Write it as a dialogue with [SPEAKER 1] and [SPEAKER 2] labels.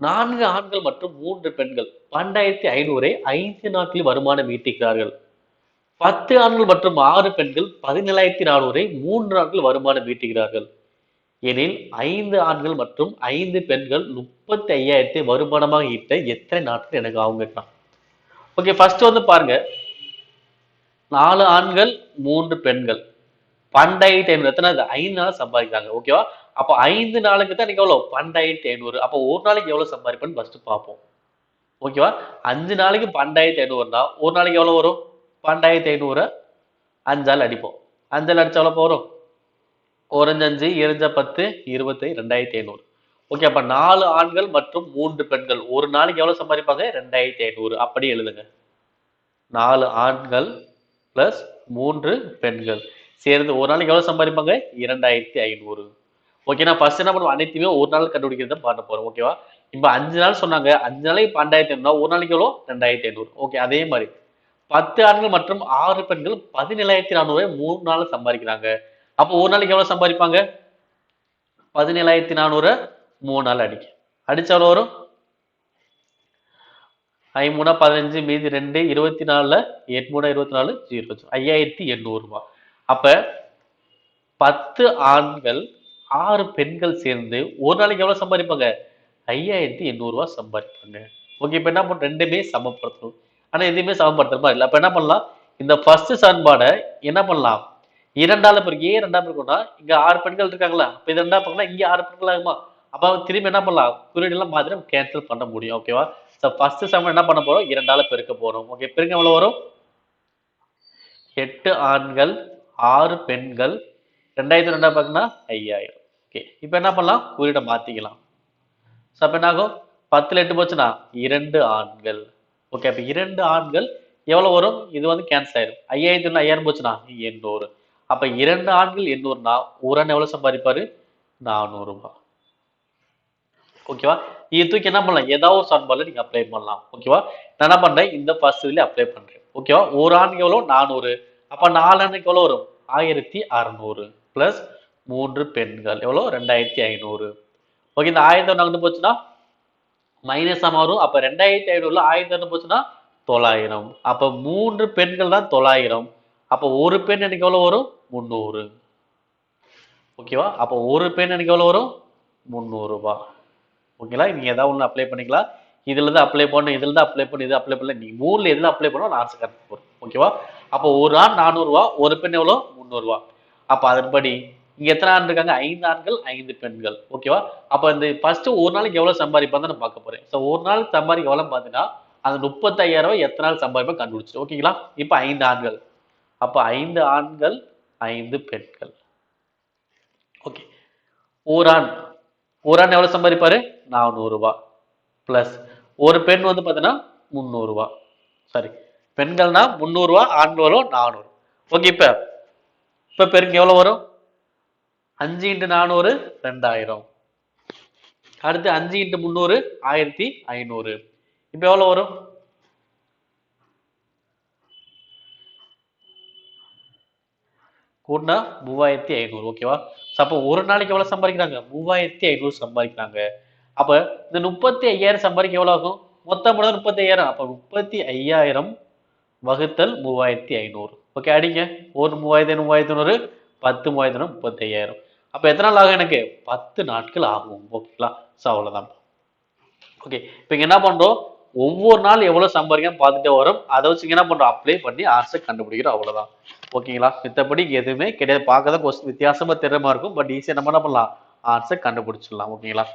[SPEAKER 1] நான்கு ஆண்கள் மற்றும் மூன்று பெண்கள். பன்னெண்டாயிரத்தி ஐநூறை ஐந்து நாட்களில் வருமானம் ஈட்டுகிறார்கள் பத்து ஆண்கள் மற்றும் ஆறு பெண்கள் பதினேழாயிரத்தி நானூறை மூன்று நாட்கள் வருமானம் ஈட்டுகிறார்கள். எனில் ஐந்து ஆண்கள் மற்றும் ஐந்து பெண்கள் முப்பத்தி ஐயாயிரத்தை வருமானமாக ஈட்ட எத்தனை நாட்கள் எனக்கு ஆகுங்க ஓகே ஃபர்ஸ்ட் வந்து பாருங்க. நாலு ஆண்கள் மூன்று பெண்கள். பன்னெண்டாயிரத்தி ஐநூறு எத்தனை? அது ஐந்து நாள் சம்பாதிக்கிறாங்க. ஓகேவா அப்போ ஐந்து நாளுக்கு தான் நீங்க எவ்வளவு? பன்னெண்டாயிரத்தி ஐநூறு அப்போ ஒரு நாளைக்கு எவ்வளவு சம்பாதிப்பேன்னு ஃபர்ஸ்ட் பார்ப்போம். ஓகேவா அஞ்சு நாளைக்கு பன்னெண்டாயிரத்தி ஐநூறுனா ஒரு நாளைக்கு எவ்வளவு வரும்? பன்னெண்டாயிரத்தி ஐநூறு அஞ்சால் அடிப்போம். அஞ்சால் அடிச்சா எவ்வளோ வரும் ஓரஞ்சு அஞ்சு இருஞ்ச பத்து இருபத்தி ரெண்டாயிரத்தி ஐநூறு. ஓகே அப்ப நாலு ஆண்கள் மற்றும் மூன்று பெண்கள். ஒரு நாளைக்கு எவ்வளவு சம்பாதிப்பாங்க? ரெண்டாயிரத்தி ஐநூறு. அப்படி எழுதுங்க. நாலு ஆண்கள் பிளஸ் மூன்று பெண்கள். சேர்ந்து ஒரு நாளைக்கு எவ்வளவு சம்பாதிப்பாங்க? இரண்டாயிரத்தி ஐநூறு. ஓகே நான் ஃபர்ஸ்ட் என்ன பண்ணுவோம் அனைத்துமே ஒரு நாள் கண்டுபிடிக்கிறத பண்ண போறோம் ஓகேவா இப்போ அஞ்சு நாள் சொன்னாங்க. அஞ்சு நாளைக்கு பன்னெண்டாயிரத்தி ஐநூறு ஒரு நாளைக்கு எவ்வளோ ரெண்டாயிரத்தி ஐநூறு. ஓகே அதே மாதிரி. பத்து ஆண்கள் மற்றும் ஆறு பெண்கள் பதினேழாயிரத்தி நானூறு மூணு நாள் சம்பாதிக்கிறாங்க. அப்போ ஒரு நாளைக்கு எவ்வளவு சம்பாதிப்பாங்க? பதினேழாயிரத்தி நானூறு மூணு நாள் அடிக்க. அடிச்ச எவ்வளோ வரும்? ஐமூணா பதினஞ்சு மீதி ரெண்டு இருபத்தி நாலுல எட்மூணா இருபத்தி நாலு ஜீரோ ஐயாயிரத்தி எண்ணூறு ரூபாய். அப்ப பத்து ஆண்கள் ஆறு பெண்கள் சேர்ந்து ஒரு நாளைக்கு எவ்வளவு சம்பாதிப்பாங்க? ஐயாயிரத்தி எண்ணூறு சம்பாதிப்பாங்க. ஓகே இப்ப என்ன பண்ணும் ரெண்டுமே சமப்படுத்தணும். ஆனா எதுவுமே சமப்படுத்துற இல்லை. அப்ப என்ன பண்ணலாம்? இந்த ஃபர்ஸ்ட் சமன்பாடை என்ன பண்ணலாம்? இரண்டாவது பிறகு ஏன் ரெண்டாம் பிறகுனா இங்க ஆறு பெண்கள் இருக்காங்களா? இப்போ இது ரெண்டாவது பிறகுனா இங்க ஆறு பெண்கள் ஆகுமா? அப்ப திரும்பி என்ன பண்ணலாம்? குறியீடெல்லாம் மாதிரி கேன்சல் பண்ண முடியும். ஓகேவா ஸோ ஃபர்ஸ்ட் சமன் என்ன பண்ண போறோம்? இரண்டால பெருக்க போறோம். ஓகே பெருக்க எவ்வளவு வரும்? எட்டு ஆண்கள் ஆறு பெண்கள் ரெண்டாயிரத்தி ரெண்டாவது பார்த்தீங்கன்னா ஐயாயிரம். ஓகே இப்போ என்ன பண்ணலாம்? குறியீடை மாத்திக்கலாம். ஸோ அப்போ என்ன ஆகும் பத்துல எட்டு போச்சுன்னா இரண்டு ஆண்கள். ஓகே அப்போ இரண்டு ஆண்கள் எவ்வளவு வரும்? இது வந்து கேன்சல் ஆயிரும். ஐயாயிரத்தி ஒன்று ஐயாயிரம் போச்சுன்னா எண்ணூறு. அப்ப இரண்டு ஆண்கள் எண்ணூறுனா ஒரு ஆண் எவ்வளவு சம்பாதிப்பாரு? நானூறுபா ஓகேவா இது தூக்கி என்ன பண்ணலாம்? ஏதாவது ஒரு சம்பால நீங்க அப்ளை பண்ணலாம். ஓகேவா நான் என்ன பண்றேன்? இந்த ஃபர்ஸ்ட் இதுல அப்ளை பண்றேன். ஓகேவா ஒரு ஆண்கள் எவ்வளவு? நானூறு. அப்போ நாலு எவ்வளோ வரும்? ஆயிரத்தி அறுநூறு ப்ளஸ் மூன்று பெண்கள். எவ்வளோ ரெண்டாயிரத்தி ஐநூறு. ஓகே இந்த ஆயிரத்தி ஒன்று போச்சுன்னா மைனஸ் வரும் அப்போ ரெண்டாயிரத்தி ஐநூறுல ஆயிரத்தி ஒன்று போச்சுன்னா தொள்ளாயிரம். அப்போ மூன்று பெண்கள் தான் தொள்ளாயிரம். அப்போ ஒரு பெண் எனக்கு எவ்வளோ வரும்? முந்நூறு. ஓகேவா அப்போ ஒரு பெண் எனக்கு எவ்வளோ வரும்? முந்நூறுபா ஓகேங்களா நீங்கள் ஏதாவது ஒன்று அப்ளை பண்ணிக்கலாம். இதில் இருந்து அப்ளை பண்ணணும் இதில் தான் அப்ளை பண்ணு இது அப்ளை பண்ணல. நீங்கள் ஊரில் எதுல அப்ளை பண்ணணும் நான் ஆன்சர் கரெக்ட் போறேன் ஓகேவா? அப்போ ஒரு ஆண் நானூறுரூவா ஒரு பெண் எவ்வளோ? முந்நூறு அப்போ அதன்படி இங்க எத்தனை ஆண் இருக்காங்க? ஐந்து ஆண்கள் ஐந்து பெண்கள். ஓகேவா? அப்போ இந்த ஃபர்ஸ்ட் ஒரு நாளைக்கு எவ்வளவு சம்பாதிப்பான்னு நான் பார்க்க போறேன் ஸோ ஒரு நாள் சம்பாதிக்க எவ்வளவு பார்த்தீங்கன்னா அந்த முப்பத்தையாயிரம் ரூபாய் எத்தனை நாள் சம்பாதிப்பா கண்டுபிடிச்சிடும் ஓகேங்களா? இப்போ ஐந்து ஆண்கள். அப்போ ஐந்து ஆண்கள் ஐந்து பெண்கள். ஓகே. ஒரு ஆண். ஒரு ஆண் எவ்வளவு சம்பாதிப்பாரு? நானூறுரூவா ப்ளஸ் ஒரு பெண் வந்து பார்த்தீங்கன்னா முந்நூறுரூவா சாரி. பெண்கள்னா முந்நூறு ஆண்களோ நானூறு. ஓகே இப்போ இப்போ பெருக்கு எவ்வளோ வரும்? அஞ்சு இன்ட்டு நானூறு ரெண்டாயிரம். அடுத்து அஞ்சு இன்ட்டு முந்நூறு ஆயிரத்தி ஐநூறு. இப்போ எவ்வளோ வரும்? கூட்டினா மூவாயிரத்தி ஐநூறு ஓகேவா அப்போ ஒரு நாளைக்கு எவ்வளோ சம்பாதிக்கிறாங்க? மூவாயிரத்தி ஐநூறு சம்பாதிக்கிறாங்க. அப்போ இந்த முப்பத்தி ஐயாயிரம் சம்பாதிக்க எவ்வளோ ஆகும்? மொத்தம் முப்பத்தி ஐயாயிரம். அப்போ முப்பத்தி ஐயாயிரம் வகுத்தல் மூவாயிரத்தி ஐநூறு. ஓகே அடிங்க. ஒரு மூவாயிரத்தி மூவாயிரத்தி ஐநூறு பத்து மூவாயிரத்தி ஐநூறு முப்பத்தையாயிரம். அப்போ அப்ப எத்தனை நாள் ஆகும் எனக்கு? பத்து நாட்கள் ஆகும். ஓகேங்களா ஸோ அவ்வளவுதான். ஓகே இப்போ இங்கே என்ன பண்றோம்? ஒவ்வொரு நாள் எவ்வளவு சம்பாதிக்கணும் பார்த்துட்டே வரும். அதை வச்சு என்ன பண்ணுறோம் அப்ளை பண்ணி ஆன்சர் கண்டுபிடிக்கிறோம். அவ்வளவுதான். ஓகேங்களா மித்தபடி எதுவுமே கிடையாது. பார்க்க தான் கொஸ்டின் வித்தியாசமா திறமா இருக்கும். பட் ஈஸியாக நம்ம என்ன பண்ணலாம்? ஆன்சர் கண்டுபிடிச்சிடலாம். ஓகேங்களா